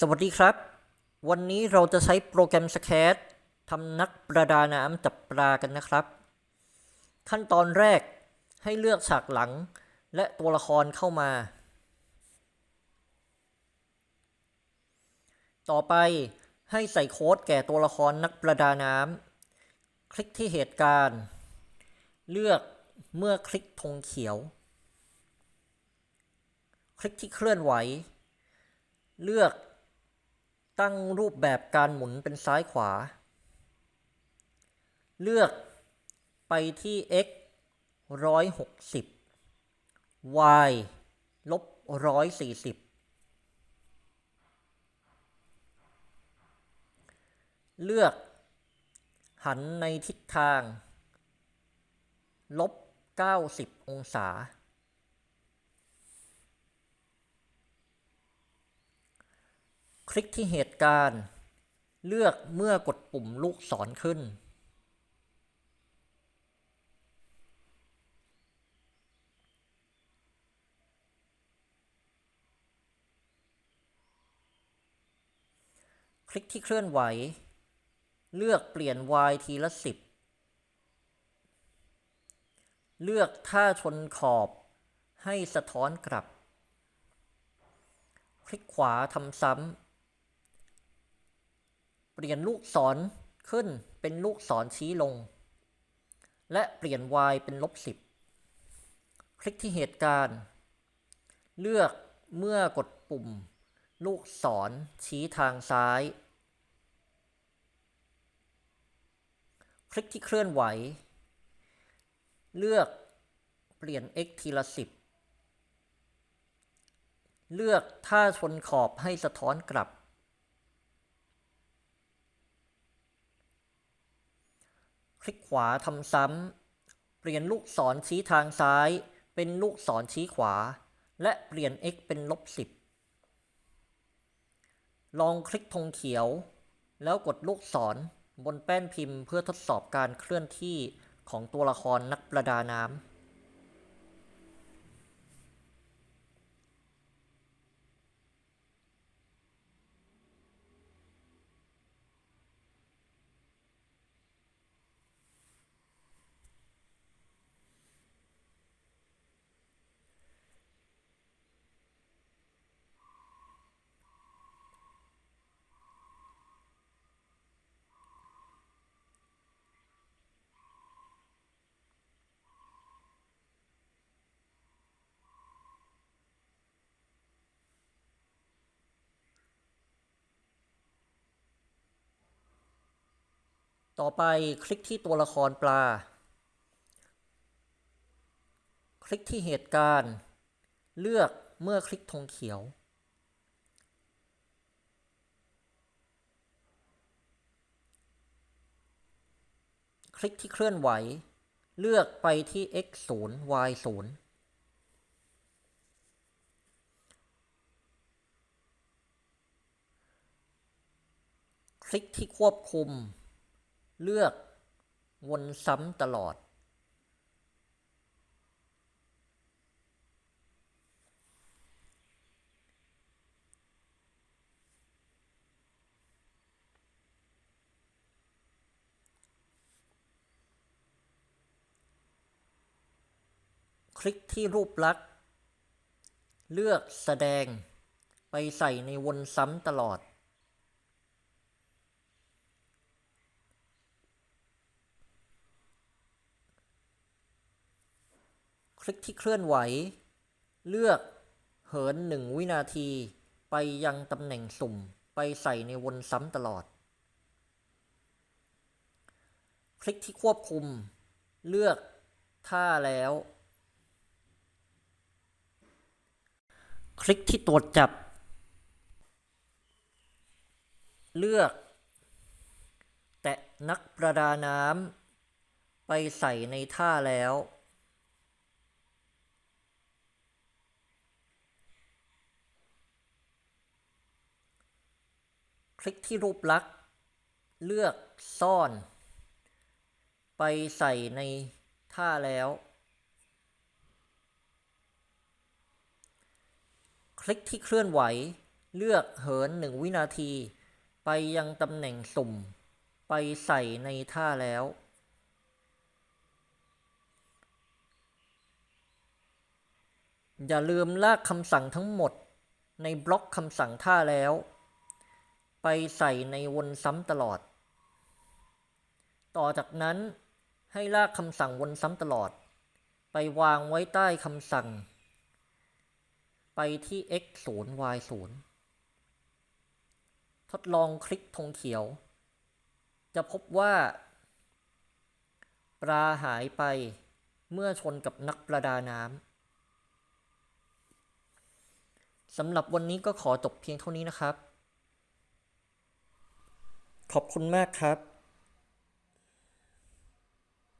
สวัสดีครับ วันนี้เราจะใช้โปรแกรม s c a t ทำนักประดาน้ำจับปลากันนะครับ ขั้นตอนแรกให้เลือกฉากหลังและตัวละครเข้ามา ต่อไปให้ใส่โค้ดแก่ตัวละครนักประดาน้ำคลิกที่เหตุการณ์ เลือกเมื่อคลิกธงเขียว คลิกที่เคลื่อนไหว เลือก ตั้งรูปแบบการหมุนเป็นซ้ายขวา เลือกไปที่ x ร้อยหกสิบ y ลบร้อยสี่สิบเลือก หันในทิศทาง ลบเก้าสิบองศา ลิกที่เหตุการณ์ เลือกเมื่อกดปุ่มลูกศรขึ้น คลิกที่เคลื่อนไหว เลือกเปลี่ยน y ทีละสิบเลือกท่าชนขอบให้สะท้อนกลับ คลิกขวาทำซ้ำ เปลี่ยนลูกศรขึ้นเป็นลูกศรชี้ลง และเปลี่ยน y เป็นลบสิบคลิกที่เหตุการณ์ เลือกเมื่อกดปุ่ม ลูกศรชี้ทางซ้าย คลิกที่เคลื่อนไหว เลือกเปลี่ยน x ทีละสิบเลือกท่าชนขอบให้สะท้อนกลับ คลิกขวาทำซ้ำ เปลี่ยนลูกศรชี้ทางซ้าย เป็นลูกศรชี้ขวา และเปลี่ยน x เป็นลบสิบลองคลิกธงเขียว แล้วกดลูกศรบนแป้นพิมพ์เพื่อทดสอบการเคลื่อนที่ของตัวละครนักประดาน้ำ ต่อไปคลิกที่ตัวละครปลา คลิกที่เหตุการณ์ เลือกเมื่อคลิกธงเขียว คลิกที่เคลื่อนไหว เลือกไปที่ x 0 y 0คลิกที่ควบคุม เลือกวนซ้ำตลอด คลิกที่รูปลักษณ์ เลือกแสดงไปใส่ในวนซ้ำตลอด ลิกที่เคลื่อนไหว เลือกเหินหนึ่งวินาที ไปยังตำแหน่งสุ่ม ไปใส่ในวนซ้ำตลอด คลิกที่ควบคุม เลือกท่าแล้ว คลิกที่ตรวจจับ เลือก แตะนักประดาน้ำไปใส่ในท่าแล้ว ลิกที่รูปลักษณ์เลือกซ่อน ไปใส่ในท่าแล้ว คลิกที่เคลื่อนไหว เลือกเหินหนึ่งวินาที ไปยังตำแหน่งสุ่ม ไปใส่ในท่าแล้ว อย่าลืมลากคำสั่งทั้งหมดในบล็อกคำสั่งท่าแล้ว ไปใส่ในวนซ้ำตลอด ต่อจากนั้นให้ลากคำสั่งวนซ้ำตลอด ไปวางไว้ใต้คำสั่ง ไปที่ x 0 y 0ทดลองคลิกธงเขียว จะพบว่า ปลาหายไปเมื่อชนกับนักประดาน้ำสำหรับวันนี้ก็ขอจบเพียงเท่านี้นะครับ ขอบคุณมากครับ